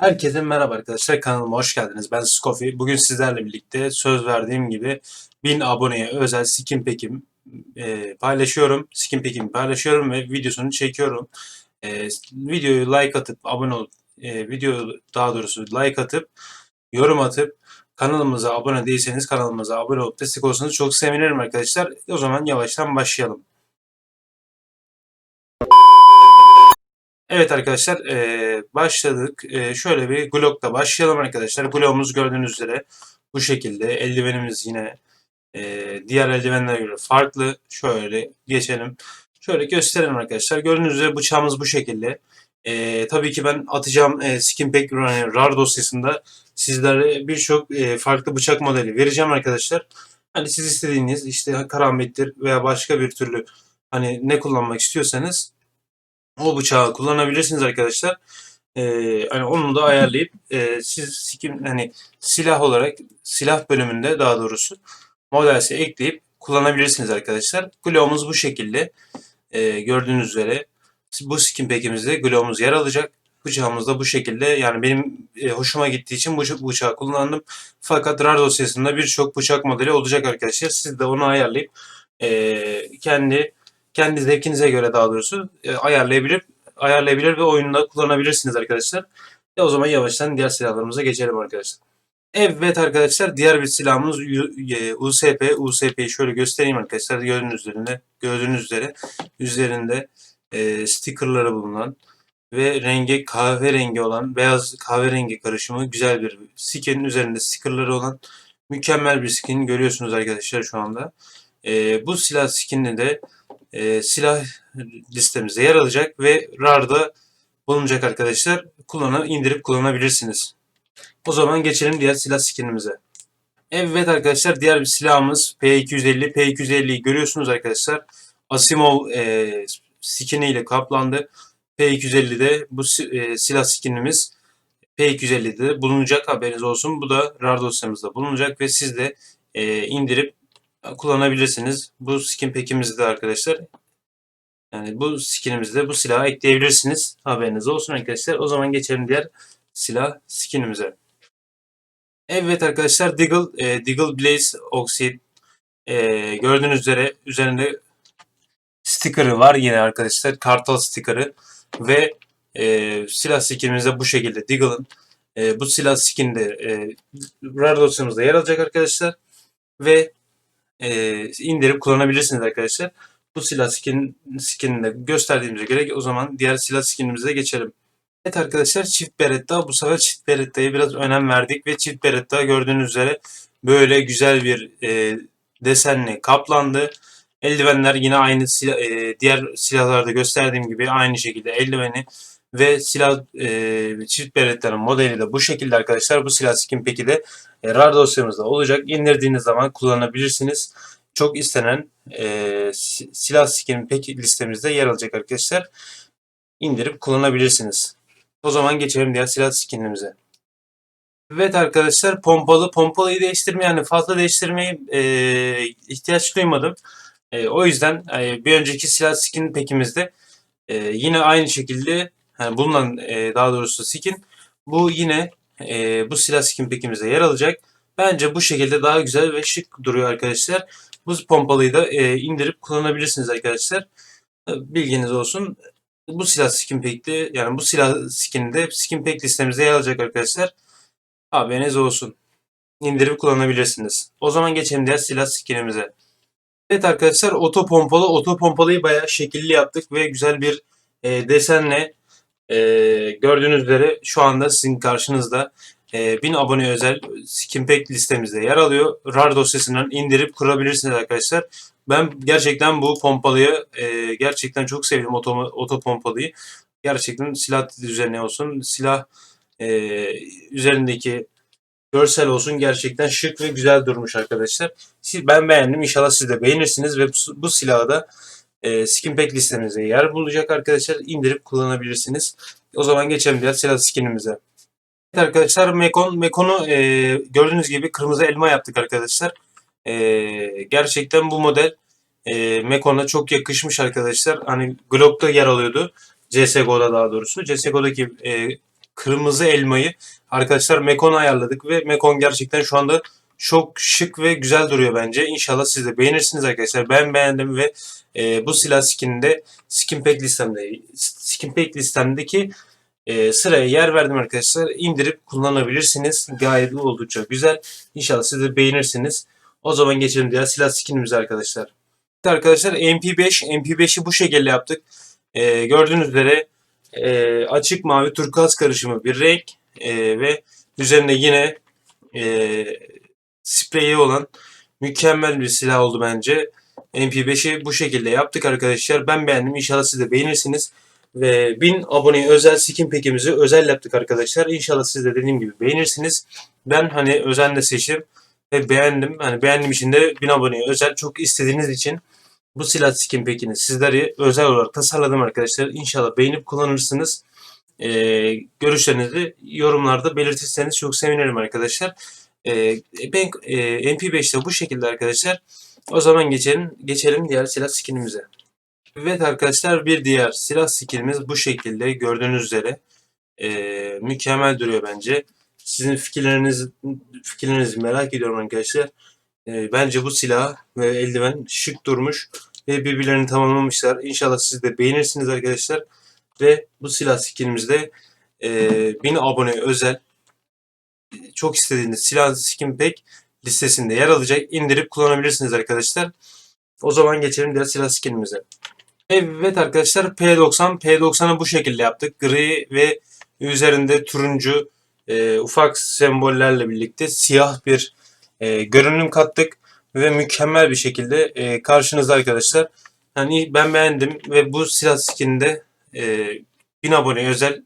Herkese merhaba arkadaşlar kanalıma hoş geldiniz. Ben Skofi. Bugün sizlerle birlikte söz verdiğim gibi 1000 aboneye özel skin pekim e, paylaşıyorum. Skin pekimi paylaşıyorum ve videosunu çekiyorum. E, videoyu like atıp abone olup e, video daha doğrusu like atıp yorum atıp kanalımıza abone değilseniz kanalımıza abone olup destek olsanız çok sevinirim arkadaşlar. O zaman yavaştan başlayalım. Evet arkadaşlar eee, başladık. Eee, şöyle bir Glock'la başlayalım arkadaşlar. Glock'umuz gördüğünüz üzere bu şekilde. Eldivenimiz yine eee, diğer eldivenlere göre farklı. Şöyle geçelim. Şöyle gösterelim arkadaşlar. Gördüğünüz üzere bıçağımız bu şekilde. Eee, tabii ki ben atacağım eee Skin Pack yani RAR dosyasında sizlere birçok eee, farklı bıçak modeli vereceğim arkadaşlar. Hani siz istediğiniz işte karambittir veya başka bir türlü hani ne kullanmak istiyorsanız o bıçağı kullanabilirsiniz arkadaşlar. Ee, hani onu da ayarlayıp e, siz sikim hani silah olarak silah bölümünde daha doğrusu modelse ekleyip kullanabilirsiniz arkadaşlar. Glove'umuz bu şekilde. Ee, gördüğünüz üzere bu skin pack'imizde glove'umuz yer alacak. Bıçağımız da bu şekilde. Yani benim e, hoşuma gittiği için bu bıçağı kullandım. Fakat RAR dosyasında birçok bıçak modeli olacak arkadaşlar. Siz de onu ayarlayıp e, kendi kendi zevkinize göre daha doğrusu e, ayarlayabilir ayarlayabilir ve oyunda kullanabilirsiniz arkadaşlar. E o zaman yavaştan diğer silahlarımıza geçelim arkadaşlar. Evet arkadaşlar diğer bir silahımız e, USP. USP'yi şöyle göstereyim arkadaşlar. Gördüğünüz üzerinde, gördüğünüz üzere üzerinde e, stickerları bulunan ve rengi kahverengi olan beyaz kahverengi karışımı güzel bir skinin üzerinde stickerları olan mükemmel bir skin görüyorsunuz arkadaşlar şu anda. E, bu silah skinini de e, silah listemizde yer alacak ve RAR'da bulunacak arkadaşlar. Kullanı indirip kullanabilirsiniz. O zaman geçelim diğer silah skinimize. Evet arkadaşlar diğer bir silahımız P250. P250'yi görüyorsunuz arkadaşlar. Asimov e, skini ile kaplandı. P250'de bu e, silah skinimiz P250'de bulunacak haberiniz olsun. Bu da RAR dosyamızda bulunacak ve siz de e, indirip kullanabilirsiniz. Bu skin pack'imizi de arkadaşlar yani bu skinimizde bu silahı ekleyebilirsiniz. Haberiniz olsun arkadaşlar. O zaman geçelim diğer silah skinimize. Evet arkadaşlar Deagle, e, Deagle Blaze Oxide e, gördüğünüz üzere üzerinde sticker'ı var yine arkadaşlar. Kartal sticker'ı ve e, silah skinimizde bu şekilde Deagle'ın e, bu silah skinde e, RAR dosyamızda yer alacak arkadaşlar. Ve e, indirip kullanabilirsiniz arkadaşlar. Bu silah skin, skinini gösterdiğimize göre o zaman diğer silah skinimize geçelim. Evet arkadaşlar çift beretta. Bu sefer çift berettaya biraz önem verdik ve çift beretta gördüğünüz üzere böyle güzel bir e, desenli kaplandı. Eldivenler yine aynı silah, e, diğer silahlarda gösterdiğim gibi aynı şekilde eldiveni ve silah e, çift beretlerin modeli de bu şekilde arkadaşlar. Bu silah skin peki de e, RAR dosyamızda olacak. İndirdiğiniz zaman kullanabilirsiniz. Çok istenen e, silah skin peki listemizde yer alacak arkadaşlar. İndirip kullanabilirsiniz. O zaman geçelim diğer silah skinimize. Evet arkadaşlar pompalı. Pompalıyı değiştirme yani fazla değiştirmeye e, ihtiyaç duymadım. E, o yüzden e, bir önceki silah skin pekimizde e, yine aynı şekilde yani bulunan e, daha doğrusu skin bu yine e, bu silah skin pekimize yer alacak. Bence bu şekilde daha güzel ve şık duruyor arkadaşlar. Bu pompalıyı da e, indirip kullanabilirsiniz arkadaşlar. E, bilginiz olsun. Bu silah skin pack'te yani bu silah skininde skin pack listemizde yer alacak arkadaşlar. Haberiniz olsun. İndirip kullanabilirsiniz. O zaman geçelim diğer silah skinimize. Evet arkadaşlar oto pompalı. Oto pompalıyı bayağı şekilli yaptık ve güzel bir e, desenle e, gördüğünüz üzere şu anda sizin karşınızda e, 1000 abone özel skin pack listemizde yer alıyor. RAR dosyasından indirip kurabilirsiniz arkadaşlar. Ben gerçekten bu pompalıyı e, gerçekten çok sevdim oto, oto pompalıyı. Gerçekten silah üzerine olsun, silah e, üzerindeki görsel olsun gerçekten şık ve güzel durmuş arkadaşlar. Ben beğendim. İnşallah siz de beğenirsiniz ve bu, bu silahı da e, skin pack listemizde yer bulacak arkadaşlar. İndirip kullanabilirsiniz. O zaman geçelim diğer silah skinimize. Evet arkadaşlar Mekon, Mekon'u e, gördüğünüz gibi kırmızı elma yaptık arkadaşlar. E, gerçekten bu model e, Mekon'a çok yakışmış arkadaşlar. Hani Glock'ta yer alıyordu. CSGO'da daha doğrusu. CSGO'daki e, kırmızı elmayı arkadaşlar Mekon'a ayarladık ve Mekon gerçekten şu anda çok şık ve güzel duruyor bence. İnşallah siz de beğenirsiniz arkadaşlar. Ben beğendim ve e, bu silah skininde skin pack listemde skin pack listemdeki e, sıraya yer verdim arkadaşlar. İndirip kullanabilirsiniz. Gayet oldukça güzel. İnşallah siz de beğenirsiniz. O zaman geçelim diğer silah skinimize arkadaşlar. Arkadaşlar MP5 MP5'i bu şekilde yaptık. E, gördüğünüz üzere e, açık mavi turkuaz karışımı bir renk e, ve üzerinde yine e, spreyi olan mükemmel bir silah oldu bence. MP5'i bu şekilde yaptık arkadaşlar. Ben beğendim. İnşallah siz de beğenirsiniz. Ve 1000 aboneye özel skin pack'imizi özel yaptık arkadaşlar. İnşallah siz de dediğim gibi beğenirsiniz. Ben hani özenle seçtim ve beğendim. Hani beğendiğim için de 1000 aboneye özel çok istediğiniz için bu silah skin pack'ini sizleri özel olarak tasarladım arkadaşlar. İnşallah beğenip kullanırsınız. Ee, görüşlerinizi yorumlarda belirtirseniz çok sevinirim arkadaşlar. Ee, ben e, MP5'te bu şekilde arkadaşlar. O zaman geçelim geçelim diğer silah skinimize. Evet arkadaşlar bir diğer silah skinimiz bu şekilde gördüğünüz üzere e, mükemmel duruyor bence. Sizin fikirleriniz fikirlerinizi merak ediyorum arkadaşlar. E, bence bu silah ve eldiven şık durmuş ve birbirlerini tamamlamışlar. İnşallah siz de beğenirsiniz arkadaşlar. Ve bu silah skinimizde e, 1000 abone özel çok istediğiniz silah skin pack listesinde yer alacak. İndirip kullanabilirsiniz arkadaşlar. O zaman geçelim diğer silah skinimize. Evet arkadaşlar P90 P90'ı bu şekilde yaptık. Gri ve üzerinde turuncu e, ufak sembollerle birlikte siyah bir e, görünüm kattık ve mükemmel bir şekilde e, karşınızda arkadaşlar. Yani ben beğendim ve bu silah skininde e, 1000 abone özel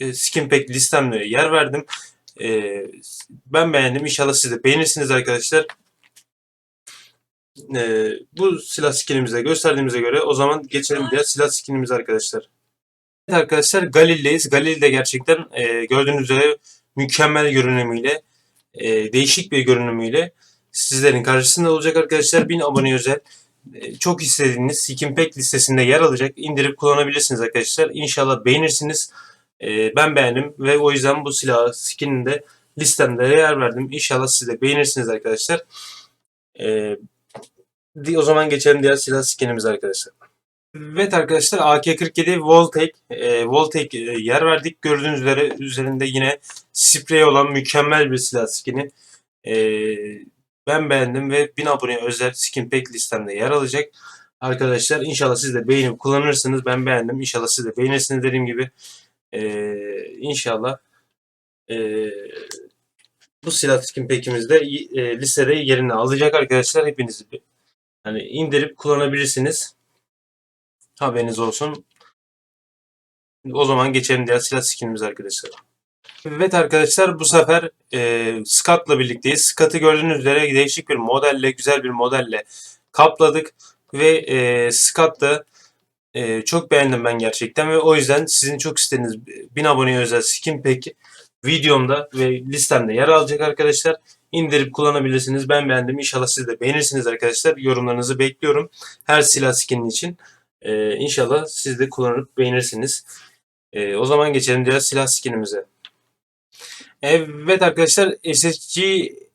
e, skin pack listemlere yer verdim. E, ben beğendim. İnşallah siz de beğenirsiniz arkadaşlar. E, bu silah skinimize gösterdiğimize göre o zaman geçelim diğer silah skinimiz arkadaşlar. Evet arkadaşlar Galil'deyiz. Galil de gerçekten e, gördüğünüz üzere mükemmel görünümüyle, e, değişik bir görünümüyle sizlerin karşısında olacak arkadaşlar. 1000 abone özel. E, çok istediğiniz Skin Pack listesinde yer alacak. İndirip kullanabilirsiniz arkadaşlar. İnşallah beğenirsiniz. E, ben beğendim ve o yüzden bu silah skinini de listemde yer verdim. İnşallah siz de beğenirsiniz arkadaşlar. E, o zaman geçelim diğer silah skinimiz arkadaşlar. Evet arkadaşlar AK-47 Voltec, e, Voltec e, yer verdik. Gördüğünüz üzere üzerinde yine sprey olan mükemmel bir silah skini. E, ben beğendim ve 1000 aboneye özel skin pack listemde yer alacak. Arkadaşlar inşallah siz de beğenip kullanırsınız. Ben beğendim. İnşallah siz de beğenirsiniz dediğim gibi. E, inşallah e, bu silah skin pack'imizde e, listede yerini alacak arkadaşlar. Hepiniz hani indirip kullanabilirsiniz. Haberiniz olsun. O zaman geçelim diğer silah skinimiz arkadaşlar. Evet arkadaşlar bu sefer e, Scott'la birlikteyiz. Scott'ı gördüğünüz üzere değişik bir modelle, güzel bir modelle kapladık. Ve e, Scott'ı e, çok beğendim ben gerçekten ve o yüzden sizin çok istediğiniz 1000 aboneye özel skin pack videomda ve listemde yer alacak arkadaşlar. İndirip kullanabilirsiniz. Ben beğendim. İnşallah siz de beğenirsiniz arkadaşlar. Yorumlarınızı bekliyorum. Her silah skinin için. Ee, inşallah siz de kullanıp beğenirsiniz. Ee, o zaman geçelim diğer silah skinimize. Evet arkadaşlar SSG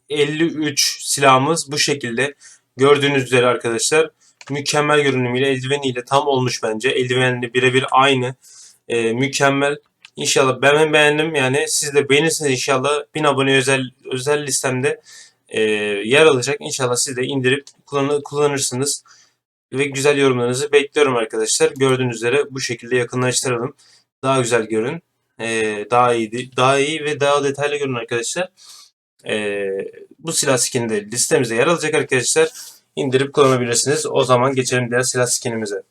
53 silahımız bu şekilde. Gördüğünüz üzere arkadaşlar mükemmel görünümüyle eldiveniyle tam olmuş bence. Eldivenli birebir aynı. Ee, mükemmel. İnşallah ben beğendim yani siz de beğenirsiniz inşallah 1000 abone özel özel listemde e, yer alacak. İnşallah siz de indirip kullan kullanırsınız ve güzel yorumlarınızı bekliyorum arkadaşlar. Gördüğünüz üzere bu şekilde yakınlaştıralım. Daha güzel görün. Ee, daha iyi, daha iyi ve daha detaylı görün arkadaşlar. Ee, bu silah skin de listemizde yer alacak arkadaşlar. İndirip kullanabilirsiniz. O zaman geçelim diğer silah skinimize.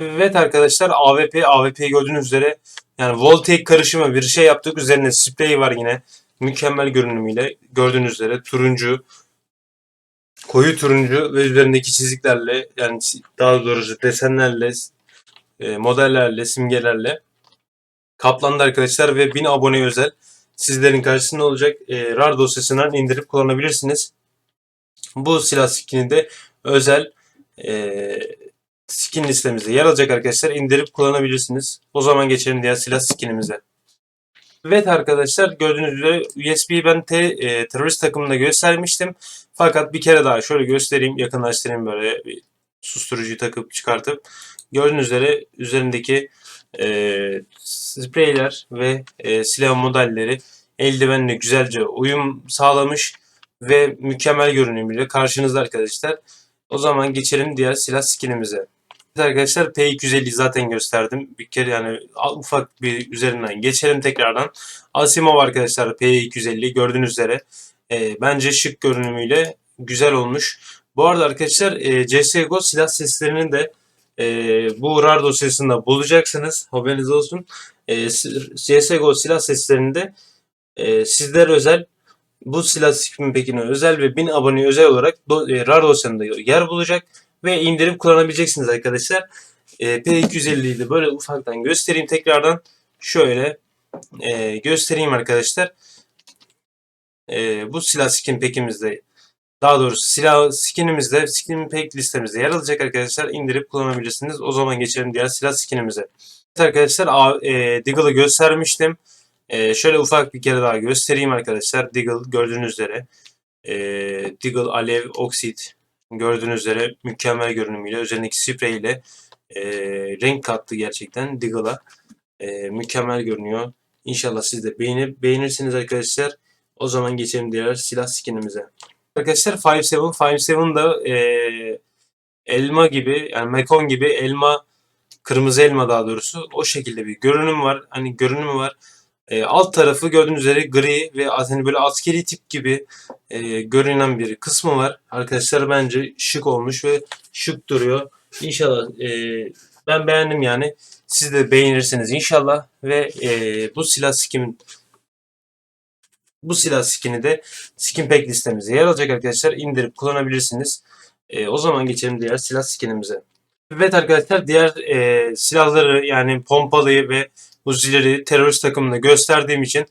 Evet arkadaşlar AWP, AWP'yi gördüğünüz üzere yani Voltaic karışımı bir şey yaptık. Üzerine sprey var yine. Mükemmel görünümüyle. Gördüğünüz üzere turuncu, koyu turuncu ve üzerindeki çiziklerle yani daha doğrusu desenlerle, e, modellerle, simgelerle kaplandı arkadaşlar ve 1000 abone özel sizlerin karşısında olacak e, RAR dosyasından indirip kullanabilirsiniz. Bu silah skin'i de özel e, skin listemizde yer alacak arkadaşlar. indirip kullanabilirsiniz. O zaman geçelim diğer silah skinimize. Evet arkadaşlar gördüğünüz üzere USB'yi ben te, e, terörist takımında göstermiştim. Fakat bir kere daha şöyle göstereyim yakınlaştırayım böyle bir susturucuyu takıp çıkartıp. Gördüğünüz üzere üzerindeki e, spreyler ve e, silah modelleri eldivenle güzelce uyum sağlamış ve mükemmel görünümüyle karşınızda arkadaşlar. O zaman geçelim diğer silah skinimize. Evet arkadaşlar P250 zaten gösterdim. Bir kere yani ufak bir üzerinden geçelim tekrardan. Asimov arkadaşlar P250 gördüğünüz üzere e, bence şık görünümüyle güzel olmuş. Bu arada arkadaşlar e, CSGO silah seslerinin de e, bu RAR dosyasında bulacaksınız. Haberiniz olsun. E, CSGO silah seslerinde e, sizler özel bu silah skin pekine özel ve 1000 abone özel olarak do, e, RAR dosyasında yer bulacak ve indirip kullanabileceksiniz arkadaşlar. E, P250'yi de böyle ufaktan göstereyim tekrardan. Şöyle e, göstereyim arkadaşlar. E, bu silah skin pekimizde daha doğrusu silah skinimizde skin pack listemizde yer alacak arkadaşlar. indirip kullanabilirsiniz. O zaman geçelim diğer silah skinimize. Evet arkadaşlar e, Deagle'ı göstermiştim. E, şöyle ufak bir kere daha göstereyim arkadaşlar. Deagle gördüğünüz üzere. E, Deagle Alev Oksit gördüğünüz üzere mükemmel görünümüyle üzerindeki sprey ile e, renk kattı gerçekten Deagle'a. E, mükemmel görünüyor. İnşallah siz de beğenip beğenirsiniz arkadaşlar. O zaman geçelim diğer silah skinimize. Arkadaşlar 5.7 5.7 da e, elma gibi yani mekon gibi elma kırmızı elma daha doğrusu o şekilde bir görünüm var. Hani görünümü var. E, alt tarafı gördüğünüz üzere gri ve hani böyle askeri tip gibi e, görünen bir kısmı var. Arkadaşlar bence şık olmuş ve şık duruyor. İnşallah e, ben beğendim yani. Siz de beğenirsiniz inşallah ve e, bu silah skin bu silah skin'i de skin pack listemize yer alacak arkadaşlar. İndirip kullanabilirsiniz. E, o zaman geçelim diğer silah skinimize. Evet arkadaşlar diğer e, silahları yani pompalıyı ve Uzi'leri terörist takımında gösterdiğim için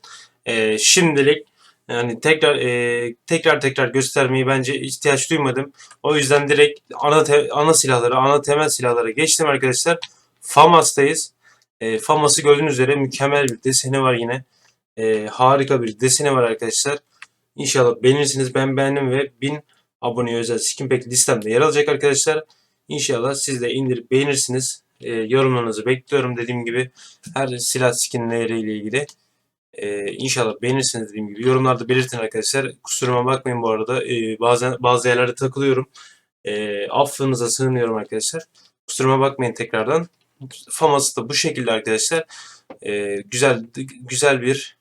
e, şimdilik yani tekrar e, tekrar tekrar göstermeyi bence ihtiyaç duymadım. O yüzden direkt ana te, ana silahları, ana temel silahlara geçtim arkadaşlar. FAMAS'tayız. E, FAMAS'ı gördüğünüz üzere mükemmel bir deseni var yine. E, harika bir deseni var arkadaşlar. İnşallah beğenirsiniz. Ben beğendim ve 1000 abone özel skin pack listemde yer alacak arkadaşlar. İnşallah siz de indirip beğenirsiniz. E, yorumlarınızı bekliyorum dediğim gibi her silah skinleriyle ilgili. E, inşallah beğenirsiniz dediğim gibi. Yorumlarda belirtin arkadaşlar. Kusuruma bakmayın bu arada. E, bazen bazı yerlerde takılıyorum. E, affınıza sığınıyorum arkadaşlar. Kusuruma bakmayın tekrardan. Faması da bu şekilde arkadaşlar. E, güzel güzel bir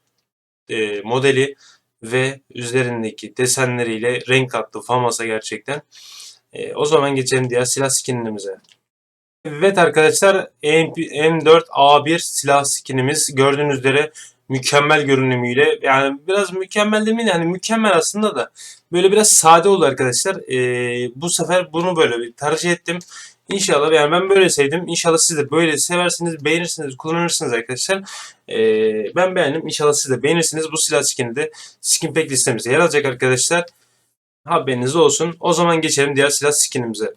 e, modeli ve üzerindeki desenleriyle renk attı Famas'a gerçekten. E, o zaman geçelim diğer silah skinimize. Evet arkadaşlar M4A1 silah skinimiz gördüğünüz üzere mükemmel görünümüyle yani biraz mükemmel demeyin yani mükemmel aslında da böyle biraz sade oldu arkadaşlar. Ee, bu sefer bunu böyle bir tercih ettim. İnşallah yani ben böyle sevdim. İnşallah siz de böyle seversiniz, beğenirsiniz, kullanırsınız arkadaşlar. Ee, ben beğendim. İnşallah siz de beğenirsiniz. Bu silah skini de skin pack listemizde yer alacak arkadaşlar. Haberiniz olsun. O zaman geçelim diğer silah skinimize.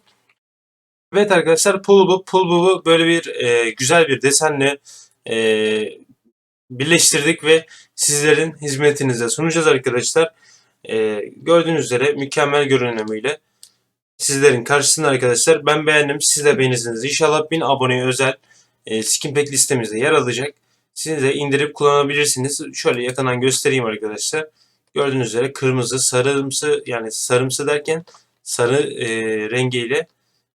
Evet arkadaşlar Pulbu, Pulbu'yu böyle bir e, güzel bir desenle e, birleştirdik ve sizlerin hizmetinize sunacağız arkadaşlar. E, gördüğünüz üzere mükemmel görünümüyle sizlerin karşısında arkadaşlar. Ben beğendim. Siz de beğenirsiniz. İnşallah 1000 aboneye özel e, skin pack listemizde yer alacak. Siz de indirip kullanabilirsiniz. Şöyle yakından göstereyim arkadaşlar. Gördüğünüz üzere kırmızı, sarımsı yani sarımsı derken sarı e, rengiyle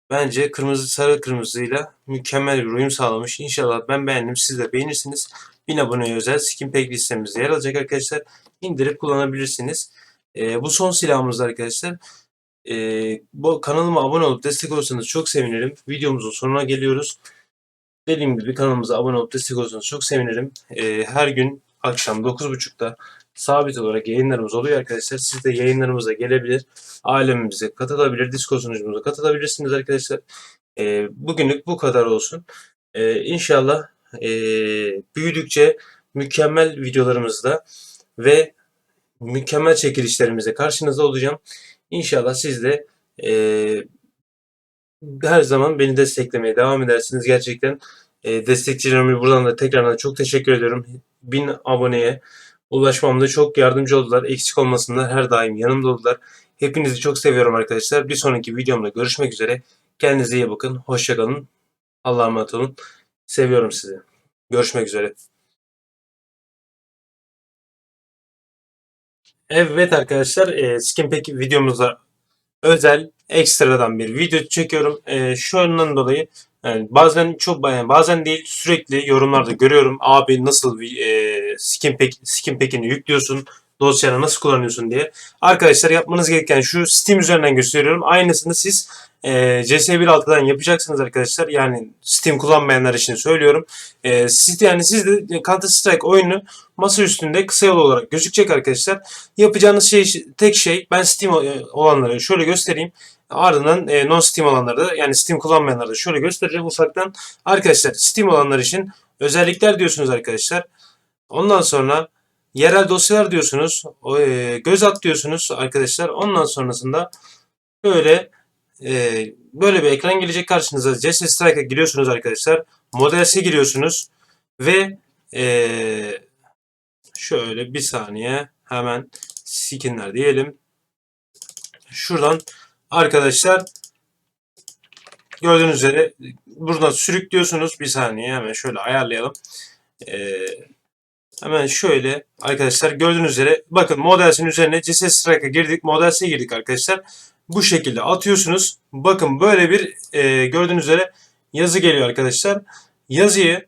bence kırmızı sarı kırmızıyla mükemmel bir uyum sağlamış. İnşallah ben beğendim. Siz de beğenirsiniz. 1000 aboneye özel skin pack listemizde yer alacak arkadaşlar. İndirip kullanabilirsiniz. E, bu son silahımız arkadaşlar. E, bu kanalıma abone olup destek olursanız çok sevinirim. Videomuzun sonuna geliyoruz. Dediğim gibi kanalımıza abone olup destek olursanız çok sevinirim. E, her gün akşam 9.30'da sabit olarak yayınlarımız oluyor arkadaşlar. Siz de yayınlarımıza gelebilir, alemimize katılabilir, Discord sunucumuza katılabilirsiniz arkadaşlar. E, bugünlük bu kadar olsun. E, inşallah e, büyüdükçe mükemmel videolarımızda ve mükemmel çekilişlerimizde karşınızda olacağım. İnşallah siz de e, her zaman beni desteklemeye devam edersiniz. Gerçekten e, destekçilerime buradan da tekrardan çok teşekkür ediyorum. 1000 aboneye ulaşmamda çok yardımcı oldular. Eksik olmasında her daim yanımda oldular. Hepinizi çok seviyorum arkadaşlar. Bir sonraki videomda görüşmek üzere. Kendinize iyi bakın. Hoşçakalın. Allah'a emanet olun. Seviyorum sizi. Görüşmek üzere. Evet arkadaşlar, e, Skinpack videomuzda özel ekstradan bir video çekiyorum. E, şundan dolayı yani bazen çok yani bazen değil sürekli yorumlarda görüyorum. Abi nasıl bir e, Skinpack Skinpack'ini yüklüyorsun? Dosyana nasıl kullanıyorsun diye. Arkadaşlar yapmanız gereken şu Steam üzerinden gösteriyorum. Aynısını siz e, CS1.6'dan yapacaksınız arkadaşlar. Yani Steam kullanmayanlar için söylüyorum. E, siz yani siz de Counter Strike oyunu masa üstünde kısa yol olarak gözükecek arkadaşlar. Yapacağınız şey tek şey ben Steam olanları şöyle göstereyim. Ardından e, non Steam olanları da yani Steam kullanmayanları da şöyle göstereceğim ufaktan. Arkadaşlar Steam olanlar için özellikler diyorsunuz arkadaşlar. Ondan sonra yerel dosyalar diyorsunuz. E, göz at diyorsunuz arkadaşlar. Ondan sonrasında böyle e, böyle bir ekran gelecek karşınıza. CS Strike'a giriyorsunuz arkadaşlar. Models'e giriyorsunuz ve e, şöyle bir saniye hemen skinler diyelim. Şuradan arkadaşlar gördüğünüz üzere buradan sürüklüyorsunuz. Bir saniye hemen şöyle ayarlayalım. Ee, hemen şöyle arkadaşlar gördüğünüz üzere bakın Models'in üzerine CS Strike'a girdik. Models'e girdik arkadaşlar. Bu şekilde atıyorsunuz. Bakın böyle bir e, gördüğünüz üzere yazı geliyor arkadaşlar. Yazıyı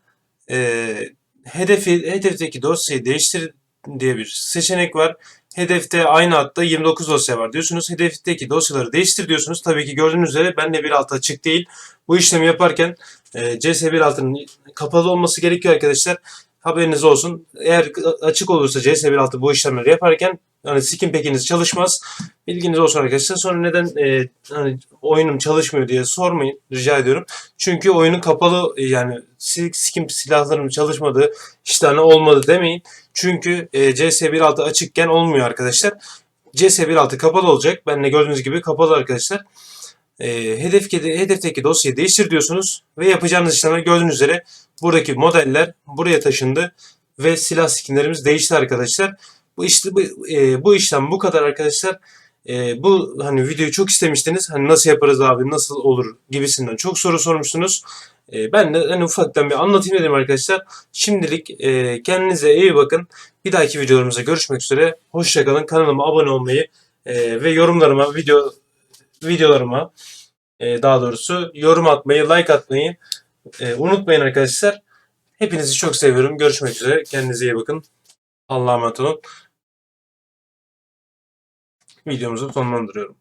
e, hedefi hedefteki dosyayı değiştir diye bir seçenek var. Hedefte aynı hatta 29 dosya var diyorsunuz. Hedefteki dosyaları değiştir diyorsunuz. Tabii ki gördüğünüz üzere bende 1.6 açık değil. Bu işlemi yaparken e, CS 1.6'nın kapalı olması gerekiyor arkadaşlar. Haberiniz olsun. Eğer açık olursa CS 1.6 bu işlemleri yaparken hani skin pack'iniz çalışmaz. Bilginiz olsun arkadaşlar. Sonra neden e, hani oyunum çalışmıyor diye sormayın. Rica ediyorum. Çünkü oyunun kapalı e, yani skin silahlarım çalışmadı, işte hani olmadı demeyin. Çünkü e, CS 1.6 açıkken olmuyor arkadaşlar. CS 1.6 kapalı olacak. Ben de gördüğünüz gibi kapalı arkadaşlar. E, hedef, hedefteki dosyayı değiştir diyorsunuz ve yapacağınız işlemler gördüğünüz üzere buradaki modeller buraya taşındı ve silah skinlerimiz değişti arkadaşlar. Bu işte bu, e, bu işlem bu kadar arkadaşlar. E, bu hani videoyu çok istemiştiniz. Hani nasıl yaparız abi, nasıl olur gibisinden çok soru sormuştunuz. E, ben de hani ufaktan bir anlatayım dedim arkadaşlar. Şimdilik e, kendinize iyi bakın. Bir dahaki videolarımızda görüşmek üzere. Hoşçakalın. Kanalıma abone olmayı e, ve yorumlarıma, video videolarıma e, daha doğrusu yorum atmayı, like atmayı e, unutmayın arkadaşlar. Hepinizi çok seviyorum. Görüşmek üzere. Kendinize iyi bakın. Allah'a emanet olun. Videomuzu sonlandırıyorum.